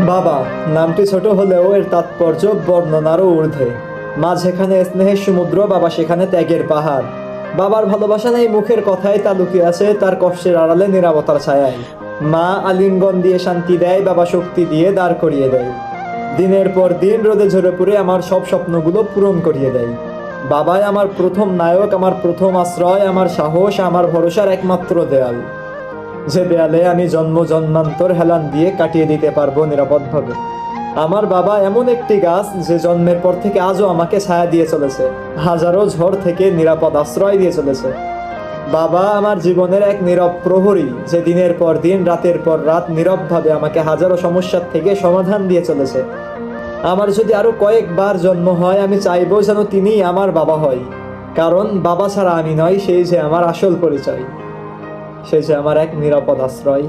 বাবা, নামটি ছোট হলেও এর তাৎপর্য বর্ণনারও ঊর্ধ্বে। মা যেখানে স্নেহের সমুদ্র, বাবা সেখানে ত্যাগের পাহাড়। বাবার ভালোবাসা নেই, মুখের কথায় তা লুকিয়ে আছে তার কষ্টের আড়ালে নিরাপত্তার ছায়ায়। মা আলিঙ্গন দিয়ে শান্তি দেয়, বাবা শক্তি দিয়ে দাঁড় করিয়ে দেয়। দিনের পর দিন রোদে ঝরে পড়ে আমার সব স্বপ্নগুলো পূরণ করিয়ে দেয়। বাবাই আমার প্রথম নায়ক, আমার প্রথম আশ্রয়, আমার সাহস, আমার ভরসার একমাত্র দেয়াল। যে দেয়ালে আমি জন্ম জন্মান্তর হেলান দিয়ে কাটিয়ে দিতে পারব নিরাপদভাবে। আমার বাবা এমন একটি গাছ যে জন্মের পর থেকে আজও আমাকে ছায়া দিয়ে চলেছে। হাজারো ঝড় থেকে নিরাপদ আশ্রয় দিয়ে চলেছে। বাবা আমার জীবনের এক নীরব প্রহরী যে দিনের পর দিন, রাতের পর রাত নীরবভাবে আমাকে হাজারো সমস্যার থেকে সমাধান দিয়ে চলেছে। আমার যদি আরও কয়েকবার জন্ম হয়, আমি চাইব যেন তিনিই আমার বাবা হয়। কারণ বাবা ছাড়া আমি নয়, সেই যে আমার আসল পরিচয়। সে যে আমার এক নিরাপদ আশ্রয়।